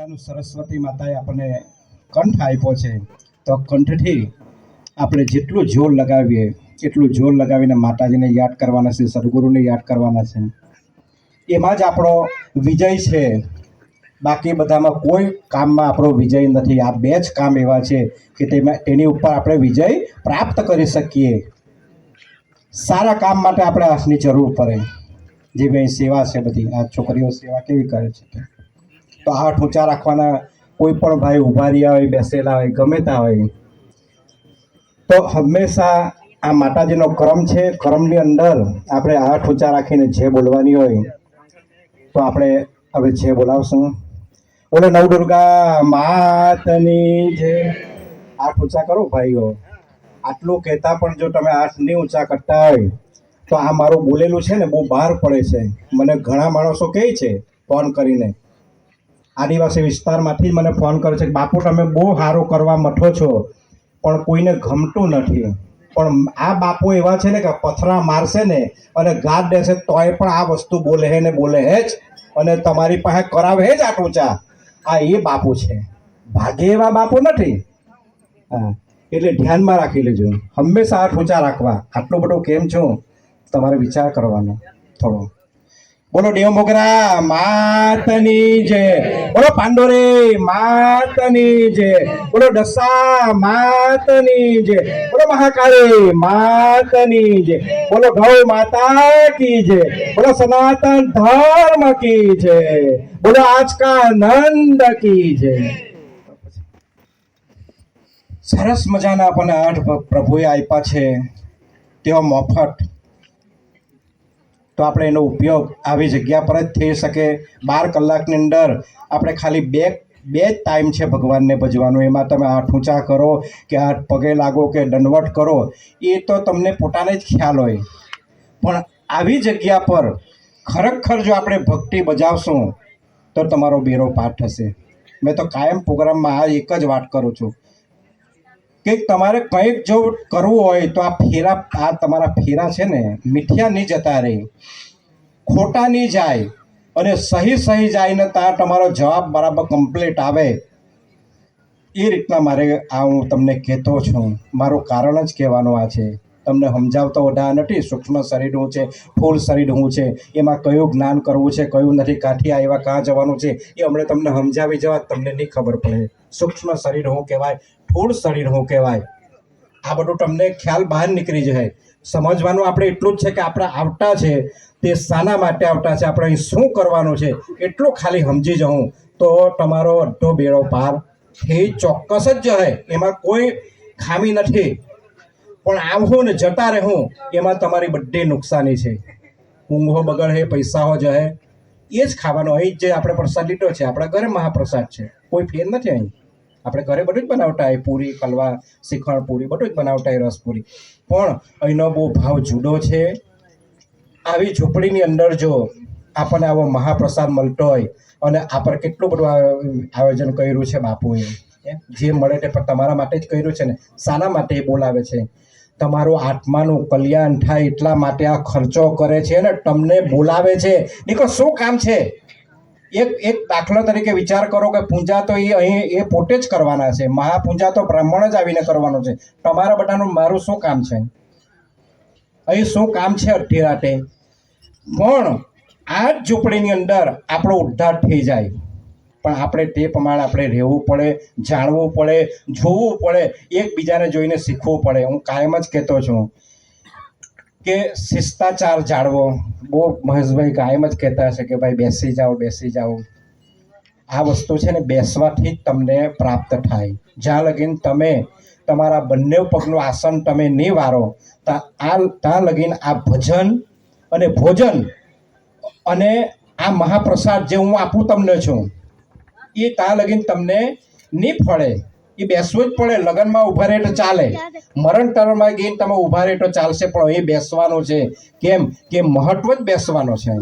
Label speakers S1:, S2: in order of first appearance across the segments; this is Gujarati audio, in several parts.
S1: મજાનું સરસ્વતી માતાએ આપણને કંઠ આપ્યો છે, તો કંઠથી આપણે જેટલું જોર લગાવીએ, એટલું જોર લગાવીને માતાજીને યાદ કરવાના છે, સદગુરુને યાદ કરવાના છે. એમાં જ આપણો વિજય છે. બાકી બધામાં કોઈ કામમાં આપણો વિજય નથી. આ બે જ કામ એવા છે કે તેમાં, તેની ઉપર આપણે વિજય પ્રાપ્ત કરી શકીએ. સારા કામ માટે આપણે હાથની જરૂર પડે. જે ભાઈ સેવા છે બધી, આ છોકરીઓ સેવા કેવી કરે છે? હાથ ઊંચા રાખવાના કોઈ પણ ભાઈ ઊભા રહ્યા હોય, બેસેલા હોય ગમે ત્યાં હોય, તો હંમેશા આ માતાજીનો ક્રમ છે. ક્રમની અંદર આપણે આઠ ઊંચા રાખીને જે બોલવાની હોય, તો આપણે હવે જે બોલાવશું. બોલે નવ દુર્ગા માતની જે આઠ ઊંચા કરો ભાઈઓ. આટલું કહેતા પણ જો તમે આઠ નહીં ઊંચા કરતા હોય, તો આ મારું બોલેલું છે ને બહુ બહાર પડે છે. મને ઘણા માણસો કહે છે ફોન કરીને. આદિવાસી વિસ્તારમાંથી મને ફોન કર્યો છે કે, બાપુ, તમે બહુ સારું કરવા મઠો છો, પણ કોઈને ગમતું નથી. પણ આ બાપુ એવા છે ને કે પથરા મારશે ને અને ગાદ દેશે તોય પણ આ વસ્તુ બોલે હે ને બોલે હે જ, અને તમારી પાસે કરાવે હે જ આ ચા આ એ બાપુ છે. ભાગે એવા બાપુ નથી. હા, એટલે ધ્યાનમાં રાખી લેજો. હંમેશા આ ઊંચા રાખવા. આટલો બધો કેમ છું? તમારે વિચાર કરવાનો થોડો. બોલો દેવ મોગરા, માતની જય. બોલો પાંડોરે, માતની જય. બોલો ડસા માતની જય. બોલો મહાકાળી, માતની જય. બોલો ગૌ માતા કી જય. બોલો સનાતન ધર્મ કી જય. બોલો આજકા નંદ કી જય. સરસ મજાના આપણને આઠ પ્રભુએ આપ્યા છે. તેઓ મફત તો આપણે એનો ઉપયોગ આવી જગ્યા પર જ થઈ શકે. બાર કલાકની અંદર આપણે ખાલી બે બે જ ટાઈમ છે ભગવાનને ભજવાનું. એમાં તમે હાથ ઊંચા કરો કે હાથ પગે લાગો કે દંડવટ કરો, એ તો તમને પોતાને જ ખ્યાલ હોય. પણ આવી જગ્યા પર ખરેખર જો આપણે ભક્તિ બજાવશું, તો તમારો બેરો પાઠ થશે. મેં તો કાયમ પ્રોગ્રામમાં આ એક જ વાત કરું છું. કે તમારે કંઈક જો કરવું હોય તો આ ફેરા, આ તમારા ફેરા છે ને, મીઠિયા નહીં જતા રહે ખોટા નહીં જાય અને સહી સહી જાય ને ત્યાં તમારો જવાબ બરાબર કમ્પ્લીટ આવે. એ રીતના મારે આ હું તમને કહેતો છું. મારું કારણ જ કહેવાનું આ છે. તમને સમજાવતો વધારે નથી. સૂક્ષ્મ શરીર હું છે, ફૂલ શરીર હું છે. એમાં કયું જ્ઞાન કરવું છે, કયું નથી કાઠિયા આવ્યા, કાં જવાનું છે, એ હમણાં તમને સમજાવી જવા તમને નહીં ખબર પડે. સૂક્ષ્મ શરીર હું કહેવાય. ફૂલ શરીર હું કહેવાય. આ બધું તમને ખ્યાલ બહાર નીકળી જાય. સમજવાનું આપણે એટલું જ છે કે આપણા આવતા છે, તે શાના માટે આવતા છે, આપણે અહીં શું કરવાનું છે, એટલું ખાલી સમજી જવું. તો તમારો અડધો બેડો પાર થઈ ચોક્કસ જ જશે. એમાં કોઈ ખામી નથી. પણ આવું ને જતા રહું, એમાં તમારી બધી નુકસાની છે. ઊંઘો બગડે, પૈસાઓ જહે એ જ ખાવાનો અહીં જે આપણે પ્રસાદ લીધો છે, આપણા ઘરે મહાપ્રસાદ છે. કોઈ ફેર નથી અહીં? આપણે ઘરે બધું જ બનાવતા હોય. પૂરી કલવા શ્રીખંડ પૂરી, બધું જ બનાવતા હોય રસપૂરી પણ અહીંનો બહુ ભાવ જુદો છે. આવી ઝૂંપડીની અંદર જો આપણને આવો મહાપ્રસાદ મળતો હોય અને આપણે કેટલું બધું આયોજન કર્યું છે બાપુએ. જે મળે તે પણ તમારા માટે જ કર્યું છે ને? શાના માટે એ બોલાવે છે. તમારું આત્માનું કલ્યાણ થાય એટલા માટે આ ખર્ચો કરે છે ને? તમને બોલાવે છે. નીકળો, શું કામ છે? એક એક દાખલા તરીકે વિચાર કરો કે પૂજા તો એ અહીં, એ પોતે જ કરવાના છે. મહાપૂજા તો બ્રાહ્મણ જ આવીને કરવાનું છે. તમારા બધાનું મારું શું કામ છે? અહીં શું કામ છે રાતે? પણ આ જ ઝૂંપડીની અંદર આપણો ઉદ્ધાર થઈ જાય. પણ આપણે તે પ્રમાણે આપણે રહેવું પડે, જાણવું પડે, જોવું પડે, એકબીજાને જોઈને શીખવું પડે. હું કાયમ જ કહેતો છું કે શિષ્ટાચાર જાળવો? બહુ મહેશભાઈ કાયમ જ કહેતા હશે કે ભાઈ બેસી જાઓ બેસી જાઓ. આ વસ્તુ છે ને બેસવાથી જ તમને પ્રાપ્ત થાય. જ્યાં લગીન તમે તમારા બંને પગનું આસન તમે નહીં વારો ત્યાં ત્યાં લગીન આ ભજન અને ભોજન અને આ મહાપ્રસાદ જે હું આપું તમને છું, એ ત્યાં લગીન તમને નહીં ફળે. એ બેસવું જ પડે, લગ્નમાં ઊભા રહે તો ચાલે. મરણ તરણમાં ગઈને તમે ઊભા રહે તો ચાલશે, પણ એ બેસવાનો છે. કેમ? કે મહત્વ જ બેસવાનો છે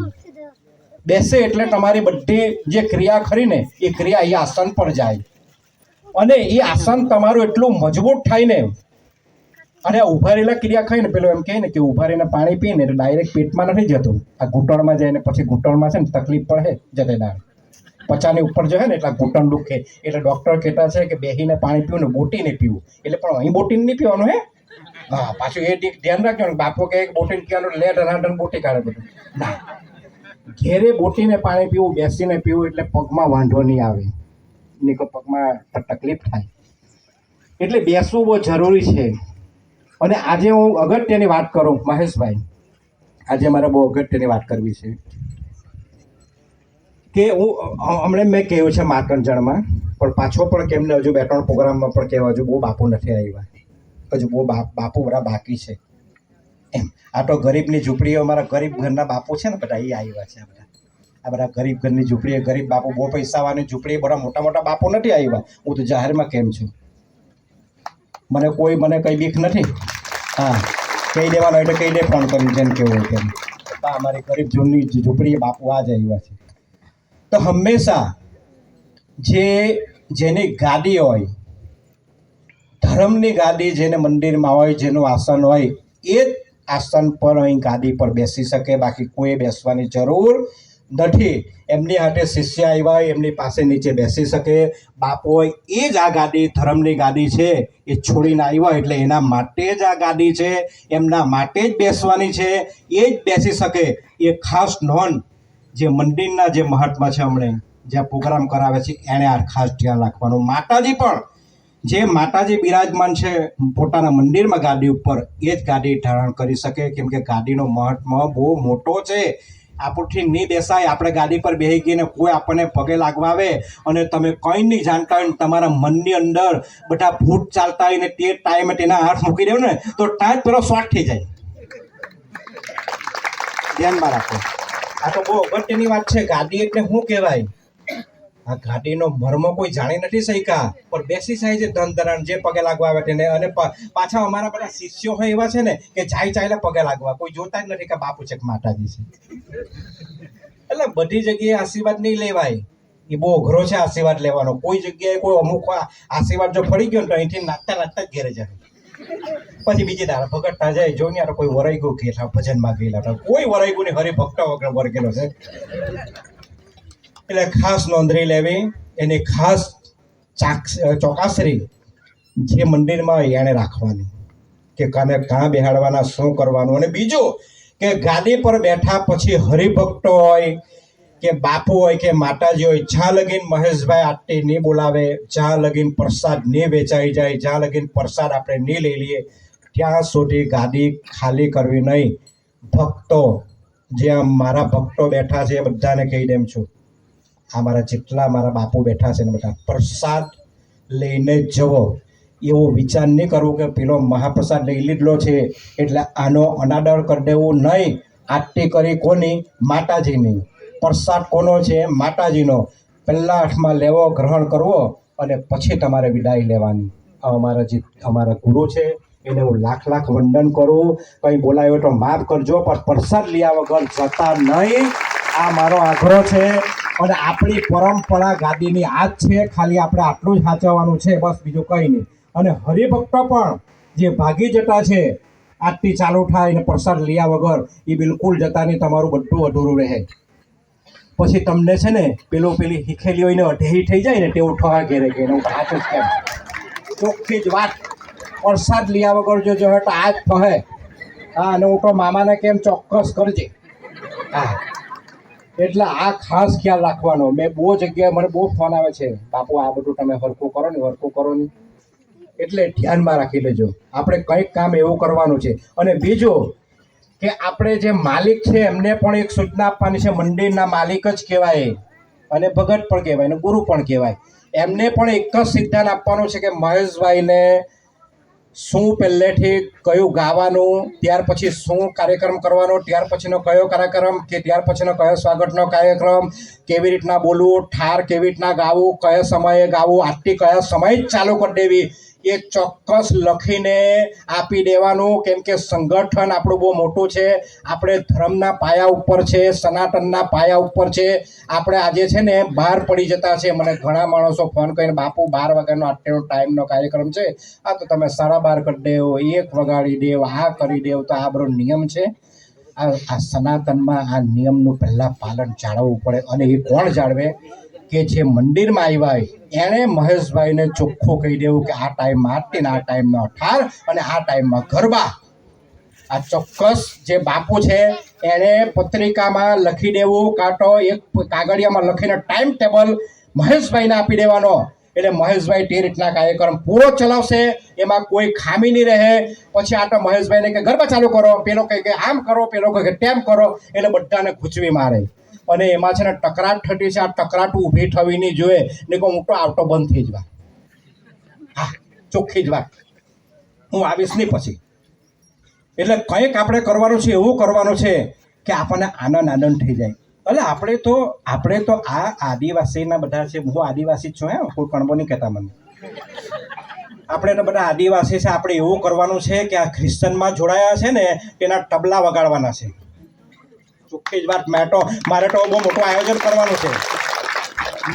S1: બેસે એટલે તમારી બધી જે ક્રિયા ખરી ને, એ ક્રિયા એ આસન પર જાય. અને એ આસન તમારું એટલું મજબૂત થાય ને અને ઊભા રહેલા ક્રિયા ખાઈ ને, પેલું એમ કહે ને કે રહીને પાણી પીને, એટલે ડાયરેક્ટ પેટમાં નથી જતું. આ ઘૂંટણમાં જાય ને, પછી ઘૂંટણમાં છે ને તકલીફ પડે, જતે દાળ પચાની ઉપર જો હે ને એટલા ઘૂંટણ દુખે. એટલે ડૉક્ટર કહેતા છે કે બેહીને પાણી પીવું ને બોટીને પીવું. એટલે પણ અહીં બોટીને નહીં પીવાનું હે? હા, પાછું એ ધ્યાન રાખજો ને કે બોટીને પીવાનું લે ધનાધન બોટી કાઢે બધું. ના. ઘેરે બોટીને પાણી પીવું, બેસીને પીવું એટલે પગમાં વાંધો નહીં આવે. નહીં તો પગમાં તકલીફ થાય. એટલે બેસવું બહુ જરૂરી છે. અને આજે હું અગત્યની વાત કરું, મહેશભાઈ. આજે મારે બહુ અગત્યની વાત કરવી છે. કે હું હમણાં મેં કહ્યું છે માકંજણમાં પણ પાછો પણ કેમને હજુ બે ત્રણ પ્રોગ્રામમાં પણ કહેવા હજુ બહુ બાપુ નથી આવ્યા. હજુ બહુ બાપુ બધા બાકી છે. એમ. આ તો ગરીબની ઝૂંપડીઓ, અમારા ગરીબ ઘરના બાપુ છે ને બધા એ આવ્યા છે બધા. આ બધા ગરીબ ઘરની ઝૂંપડીએ ગરીબ બાપુ, બહુ પૈસાવાળી ઝૂંપડીએ બધા મોટા મોટા બાપુ નથી આવ્યા. હું તો જાહેરમાં કેમ છું? મને કોઈ, મને કંઈ બીક નથી? હા. કહી દેવાનો એટલે કહી દે, ફોન કરીને જેમ કેવું તેમ. અમારી ગરીબ જૂની ઝૂંપડીએ બાપુ આ જ આવ્યા છે. તો હંમેશા જે જેની ગાદી હોય, ધર્મની ગાદી જેને મંદિરમાં હોય, જેનું આસન હોય, એ જ આસન પર અહીં ગાદી પર બેસી શકે. બાકી કોઈ બેસવાની જરૂર નથી. એમની હાથે શિષ્ય આવ્યા હોય, એમની પાસે નીચે બેસી શકે. બાપો હોય, એ જ આ ગાદી, ધર્મની ગાદી છે. એ છોડીને આવ્યા એટલે એના માટે જ આ ગાદી છે. એમના માટે જ બેસવાની છે. એ જ બેસી શકે. એ ખાસ નોંધ જે મંદિરના જે મહાત્મા છે હમણે, જ્યાં પ્રોગ્રામ કરાવે છે, એણે આ ખાસ ધ્યાન રાખવાનું. માતાજી પણ, જે માતાજી બિરાજમાન છે, પોતાના મંદિરમાં ગાદી ઉપર, એ જ ગાદી ધારણ કરી શકે. કેમ કે ગાદીનો મહત્વ બહુ મોટો છે. આપણથી નહીં બેસાય આપણે ગાડી પર બેસી ગઈને કોઈ આપણને પગે લાગવા આવે અને તમે કંઈ નહીં જાણતા હોય તમારા મનની અંદર બધા ભૂત ચાલતા હોય ને તે ટાઈમે તેના હાથ મૂકી દેવો ને, તો જ પેલો શોર્ટ થઈ જાય. ધ્યાનમાં રાખો. આ તો બહુ અગત્યની વાત છે, ગાદી એટલે શું કહેવાય. આ ગાડીનો મર્મ કોઈ જાણી નથી શક્યા પણ બેસી સાહેબ છે ધન ધરાણ, જે પગે લાગવા આવે તેને. અને પાછા અમારા બધા શિષ્યો હોય એવા છે ને, કે જાય ચાલે પગે લાગવા. કોઈ જોતા જ નથી કે બાપુ છે કે માતાજી છે. એટલે બધી જગ્યાએ આશીર્વાદ નહીં લેવાય. એ બહુ અઘરો છે આશીર્વાદ લેવાનો. કોઈ જગ્યાએ કોઈ અમુક આશીર્વાદ જો ફરી ગયો ને તો અહીંથી નાચતા નાચતા જ ઘેરે જાય. પછી બીજી દાડા ભગતતા જાય જો ને કોઈ વરાઈ ગયું ગયેલા ભજનમાં ગયેલા કોઈ વરાઈ ગયું નહીં હરિભક્ત વગર વર્ગેલો છે. એટલે ખાસ નોંધણી લેવી, એની ખાસ ચાક ચોકાસરી જે મંદિરમાં એને રાખવાની. કે કાને કાં બેહાડવાના, શું કરવાનું? અને બીજું કે ગાદી પર બેઠા પછી હરિભક્તો હોય કે બાપુ હોય કે માતાજી હોય, જ્યાં લગીન મહેશભાઈ આટલી નહીં બોલાવે, જ્યાં લગીન પ્રસાદ નહીં વેચાઈ જાય, જ્યાં લગીન પ્રસાદ આપણે નહીં લઈ લઈએ, ત્યાં સુધી ગાદી ખાલી કરવી નહીં. ભક્તો, જે મારા ભક્તો બેઠા છે એ બધાને કહી દેમ છું. આ મારા જેટલા મારા બાપુ બેઠા છે ને બધા, પ્રસાદ લઈને જવો. એવો વિચાર નહીં કરવો કે પેલો મહાપ્રસાદ લઈ લીધલો છે, એટલે આનો અનાદર કરી દેવું નહીં. આરતી કરી કોની? માતાજીની. પ્રસાદ કોનો છે માતાજીનો? પહેલા હાથમાં લેવો, ગ્રહણ કરવો અને પછી તમારે વિદાય લેવાની. અમારા જે અમારા ગુરુ છે, એને હું લાખ લાખ વંદન કરું. કંઈ બોલાયો તો માફ કરજો, પણ પ્રસાદ લીયા વગર જતા નહીં. આ મારો આગ્રહ છે. અને આપણી પરંપરા ગાદીની આ જ છે, ખાલી આપણે આટલું જ સાચવવાનું છે, બસ બીજું કંઈ નહીં. અને હરિભક્તો પણ જે ભાગી જતા છે, આજથી ચાલુ થાય અને પ્રસાદ લીયા વગર, એ બિલકુલ જતા નહીં, તમારું બધું અધૂરું રહે. પછી તમને છે ને પેલું પેલી હિખેલી હોય ને અઢેહી થઈ જાય ને તેવું ઠવા ઘેરે ઘેરે, હું હાથ જ કેમ? ચોખ્ખી જ વાત. વરસાદ લીયા વગર જો જો તો આ જ થહે. હા, અને હું તો મામાને કેમ ચોક્કસ કરજે. હા. એટલે આ ખાસ ખ્યાલ રાખવાનો. મેં બહુ જગ્યાએ મને બહુ ફોન આવે છે. બાપુ, આ બધું તમે હરખું કરો ને, હરખું કરો ને. એટલે ધ્યાનમાં રાખી લેજો. આપણે કંઈક કામ એવું કરવાનું છે. અને બીજું કે આપણે જે માલિક છે, એમને પણ એક સૂચના આપવાની છે, મંદિરના માલિક જ કહેવાય. અને ભગત પણ કહેવાય, અને ગુરુ પણ કહેવાય. એમને પણ એક જ સિદ્ધાંત આપવાનો છે કે મહેશભાઈને શું પહેલેથી કયું ગાવાનું, ત્યાર પછી શું કાર્યક્રમ કરવાનો, ત્યાર પછીનો કયો કાર્યક્રમ, કે ત્યાર પછીનો કયો સ્વાગતનો કાર્યક્રમ, કેવી રીતના બોલવું, ઠાર કેવી રીતના ગાવું, કયા સમયે ગાવું આટલી કયા સમયે જ ચાલુ કરી દેવી. એ ચોક્કસ લખીને આપી દેવાનું. કેમ કે સંગઠન આપણું બહુ મોટું છે. આપણે ધર્મના પાયા ઉપર છે, સનાતનના પાયા ઉપર છે. આપણે આજે છે ને બહાર પડી જતા છે. મને ઘણા માણસો ફોન કરીને, બાપુ, બાર વાગ્યાનો આટલો ટાઈમનો કાર્યક્રમ છે. આ તો તમે સાડા બાર કરી દેવો એક વગાડી દેવ આ કરી દેવ તો આ બધો નિયમ છે. આ આ સનાતનમાં આ નિયમનું પહેલાં પાલન જાળવવું પડે. અને એ કોણ જાળવે? કે જે મંદિરમાં આવ્યા એણે મહેશભાઈને ચોખ્ખું કહી દેવું કે આ ટાઈમમાં આરતી આ ટાઈમમાં ઠાર અને આ ટાઈમમાં ગરબા. આ ચોક્કસ જે બાપુ છે, એણે પત્રિકામાં લખી દેવું કાં તો એક કાગળિયામાં લખીને ટાઈમ ટેબલ મહેશભાઈને આપી દેવાનો. એટલે મહેશભાઈ તે રીતના કાર્યક્રમ પૂરો ચલાવશે, એમાં કોઈ ખામી નહીં રહે. પછી આ તો મહેશભાઈને કે ગરબા ચાલુ કરો, પેલો કહે કે આમ કરો, પેલો કહે કે તેમ કરો, એટલે બધાને ખૂંચવી મારે. અને એમાં છે ને ટકરાટ થતી છે, આ ટકરાટ ઊભી થવી નહીં જોઈએ ને કહું, હું તો આવતો બંધ થઈ જ વાત હા, ચોખ્ખી જ વાત. હું આવીશ નહીં પછી. એટલે કંઈક આપણે કરવાનું છે, એવું કરવાનું છે કે આપણને આનંદ આનંદ થઈ જાય. એટલે આપણે તો આપણે તો આ આદિવાસીના બધા છે, હું આદિવાસી છું, હે? કોઈ કણબો નહીં કહેતા મને. આપણે તો બધા આદિવાસી છે, આપણે એવું કરવાનું છે કે આ ખ્રિશ્ચનમાં જોડાયા છે ને, તેના તબલા વગાડવાના છે. ચોખ્ખી જ વાત. મેં તો મારે તો બહુ મોટું આયોજન કરવાનું છે.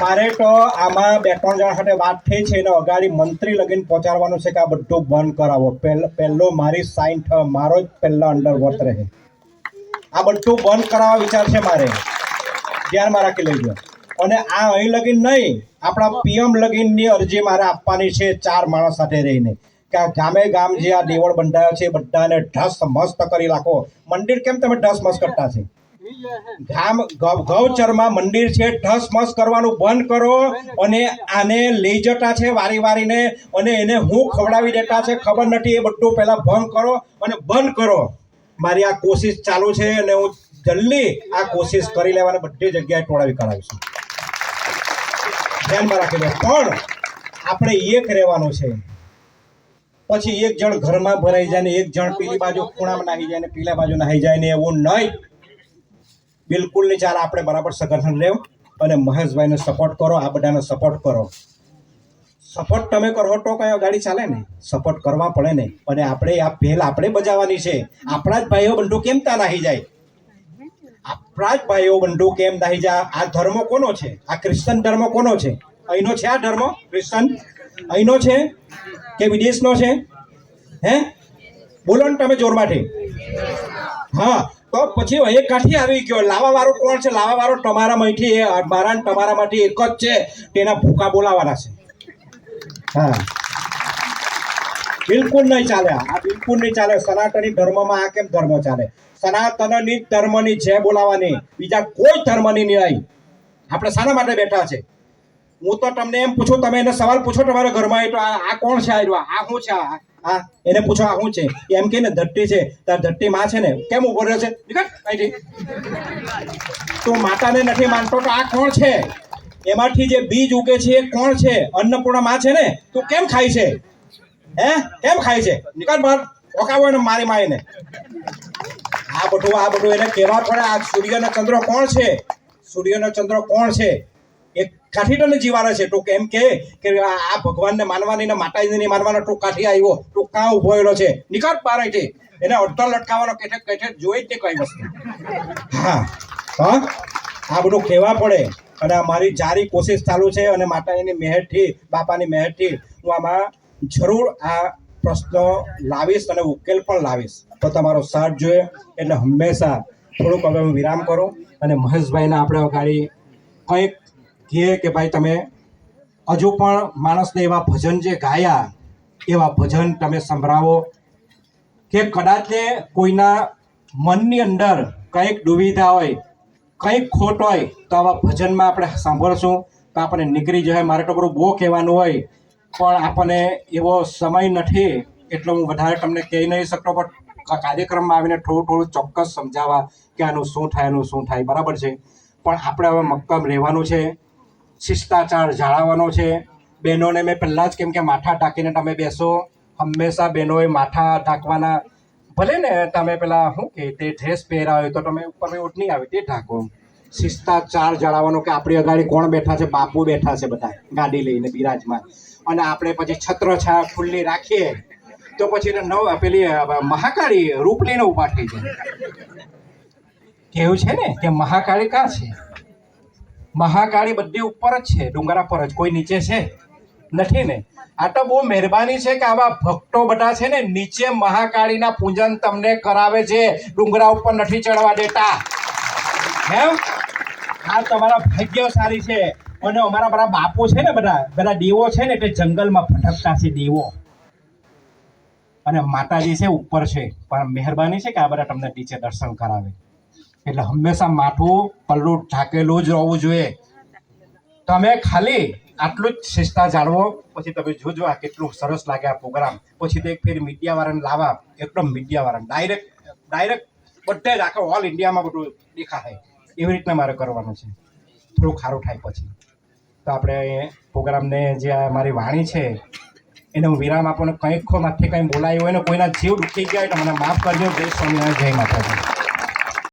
S1: મારે તો આમાં બે ત્રણ જણા સાથે વાત થઈ છે, એને અગાડી મંત્રી લગીને પહોંચાડવાનું છે કે આ બધું બંધ કરાવો. પહેલ- મારી સાઈન થ મારો જ પહેલા અંડર વર્ત રહે. આ બધું બંધ કરાવવા વિચાર છે મારે. ધ્યાનમાં રાખી લેજો. અને આ અહીં લગીન નહીં, આપણા પીએમ લગીનની અરજી મારે આપવાની છે ચાર માણસ સાથે રહીને. કે આ ગામે ગામ જે આ દેવળ બંધાયો છે બધાને ઢસ મસ્ત કરી રાખો. મંદિર કેમ તમે ઢસ મસ્ત કરતા છે? ગૌચરમાં મંદિર છે ઢસ મસ કરવાનું બંધ કરો અને આને લઈ જતા છે વારી વારીને અને એને હું ખવડાવી દેતા છે, ખબર નથી, એ બધું પહેલા ભંગ કરો અને બંધ કરો. મારી આ કોશિશ ચાલુ છે અને હું જલ્દી આ કોશિશ કરી લેવાની બધી જગ્યાએ ટોળાવી કરાવીશું ધ્યાનમાં રાખી લો. પણ આપણે એક રહેવાનું છે. પછી એક જણ ઘરમાં ભરાઈ જાય ને એક જણ પેલી બાજુ ખૂણામાં નાહી જાય ને પેલા બાજુ નાહી જાય ને એવું નહીં. બિલકુલ નહીં ચાલે, આપણે બરાબર સંગઠન રહેવું અને મહેશભાઈને સપોર્ટ કરો, આ બધાને સપોર્ટ કરો. સપોર્ટ તમે કરો તો કયો ગાડી ચાલે ને સપોર્ટ કરવા પડે ને અને આપણે આ પહેલ આપણે બજાવવાની છે. આપણા જ ભાઈઓ બંધુ કેમ ત્યાં નાહી જાય? આપણા જ ભાઈઓ બંધુ કેમ નાહી જાય? આ ધર્મ કોનો છે? આ ક્રિશ્ચન ધર્મ કોનો છે? અહીંનો છે આ ધર્મ ક્રિશ્ચન અહીંનો છે કે વિદેશનો છે? હે? બોલો ને તમે જોરમાંથી હા. તો પછી અહીંયા કાઠી આવી ગયો. લાવા વાળો કોણ છે? લાવા વાળો તમારા માંથી મારા તમારા માંથી એક જ છે. તેના ભૂકા બોલાવાના છે. હા. બિલકુલ નહીં ચાલે આ. બિલકુલ નહીં ચાલે. સનાતની ધર્મમાં આ કેમ ધર્મ ચાલે? સનાતનની ધર્મની જે બોલાવાની. બીજા કોઈ ધર્મની નહીં. આપણે શાના માટે બેઠા છે? હું તો તમને એમ પૂછું, તમે એને સવાલ પૂછો તમારા ઘરમાં તો આ કોણ છે આ? આ શું છે આ? એને પૂછો આ શું છે? એમ કે ને ધટ્ટી છે. તાર ધટ્ટી માં છે ને, કેમ ઊભો રહ્યો છે? તું માતાને નથી માનતો તો આ કોણ છે? એમાંથી જે બીજ ઉગે છે, એ કોણ છે? અન્નપૂર્ણા માં છે ને, તું કેમ ખાય છે? હે? કેમ ખાય છે? નિકાલ બહાર. ઓકાવો એને મારી મારીને આ બધું આ બધું એને કહેવા પડે. આ સૂર્યના ચંદ્ર કોણ છે? સૂર્યનો ચંદ્ર કોણ છે? એક કાઠી તો જીવાડે છે. ટૂંક એમ કે આ ભગવાનને માનવાની ને માતાજીને માનવાનો ટૂંક કાઠી આવ્યો. ટૂંક કાં ઊભો છે? નિકાલ પારે છે. એને અડધો લટકાવવાનો કેઠે કેઠે જોઈ તે કઈ વસ્તુ. હા. હા? આ બધું કહેવા પડે. અને મારી જારી કોશિશ ચાલુ છે અને માતાજીની મહેરથી, બાપાની મહેરથી હું આમાં જરૂર આ પ્રશ્નો લાવીશ અને ઉકેલ પણ લાવીશ. તો તમારો સાથ જોઈએ. એટલે હંમેશા થોડુંક હવે હું વિરામ કરું. અને મહેશભાઈને આપણે ગાડી કંઈક કહે કે ભાઈ તમે હજુ પણ માણસને એવા ભજન જે ગાયા, એવા ભજન તમે સંભળાવો કે કદાચ કોઈના મનની અંદર કંઈક દુવિધા હોય, કંઈક ખોટ હોય, તો આવા ભજનમાં આપણે સાંભળશું. તો આપણને નીકળી જાય મારે તો બહુ કહેવાનું હોય, પણ આપણને એવો સમય નથી, એટલો હું વધારે તમને કહી નહીં શકતો, પણ કાર્યક્રમમાં આવીને થોડું થોડું ચોક્કસ સમજાવવા કે આનું શું થાય, આનું શું થાય. બરાબર છે? પણ આપણે હવે મક્કમ રહેવાનું છે. શિષ્ટાચાર જાળવવાનો છે. બહેનોને મેં પહેલાં જ કેમ કે માથા ઢાંકીને તમે બેસો, હંમેશા બહેનોએ માથા ઢાંકવાના. ભલે ને તમે પેલા શું કે તે ડ્રેસ પહેરા હોય તો તમે ઉપર ઓઢણી આવે, તે ઢાંકો. શિષ્ટાચાર જાળવવાનો કે આપણી અગાડી કોણ બેઠા છે? બાપુ બેઠા છે બધા, ગાડી લઈને બિરાજમાં અને આપણે પછી છત્ર છાયા ખુલ્લી રાખીએ, તો પછી નવ પેલી મહાકાળી રૂપ લઈને ઊભા થઈ જાય. કેવું છે ને? કે મહાકાળી કા છે? મહાકાળી બધી ઉપર જ છે, ડુંગરા પર જ, કોઈ નીચે છે? નથી ને? આ તો બહુ મહેરબાની છે કે આવા ભક્તો બધા છે ને નીચે મહાકાળીના પૂજન તમને કરાવે છે, ડુંગરા ઉપર નથી ચડવા દેતા. એમ આ તમારા ભાગ્યશાળી છે.
S2: અને અમારા બધા બાપુ છે ને બધા બધા દેવો છે ને એટલે જંગલમાં ભટકતા છે દેવો. અને માતાજી છે ઉપર છે. પણ મહેરબાની છે કે આ બધા તમને નીચે દર્શન કરાવે. એટલે હંમેશા માથું પલ્લું ઢાકેલું જ રહેવું જોઈએ. તમે ખાલી આટલું જ શિસ્તા જાળવો, પછી તમે જોજો આ કેટલું સરસ લાગે આ પ્રોગ્રામ. પછી તે ફેર મીડિયાવાળાને લાવવા એકદમ મીડિયાવાળાને ડાયરેક્ટ ડાયરેક્ટ બધે જ આખા ઓલ ઇન્ડિયામાં બધું દેખાય એવી રીતના મારે કરવાનું છે. થોડું ખારું થાય પછી. તો આપણે પ્રોગ્રામને જે આ મારી વાણી છે, એને હું વિરામ આપવાનો કંઈક માથે કંઈ બોલાયું હોય ને કોઈના જીવ દુખી ગયા હોય તો મને માફ કરજો. જય સ્વામિનારાયણ, જય માતાજી.